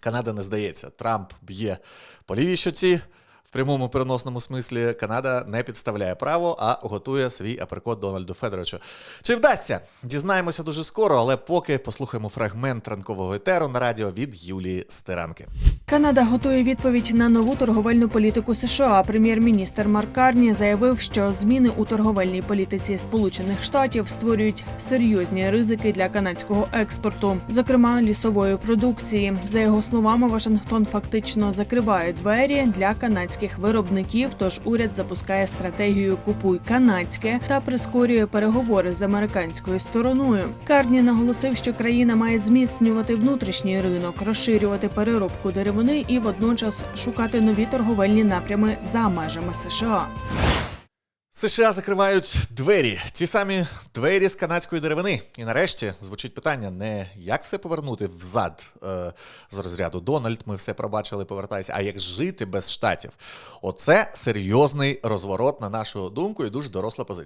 Канада не здається. Трамп б'є по лівій щоці. В прямому переносному смислі Канада не підставляє право, а готує свій аперкот Дональду Федоровичу. Чи вдасться? Дізнаємося дуже скоро, але поки послухаємо фрагмент ранкового етеру на радіо від Юлії Стиранки. Канада готує відповідь на нову торговельну політику США. Прем'єр-міністр Марк Карні заявив, що зміни у торговельній політиці Сполучених Штатів створюють серйозні ризики для канадського експорту, зокрема лісової продукції. За його словами, Вашингтон фактично закриває двері для канадських виробників. Тож уряд запускає стратегію Купуй канадське та прискорює переговори з американською стороною. Карні наголосив, що країна має зміцнювати внутрішній ринок, розширювати переробку деревини і водночас шукати нові торговельні напрями за межами США. США закривають двері, ті самі двері з канадської деревини. І нарешті звучить питання: не як все повернути взад е, з розряду Дональд, ми все пробачили, повертайся, а як жити без штатів. Оце серйозний розворот, на нашу думку, і дуже доросла позиція.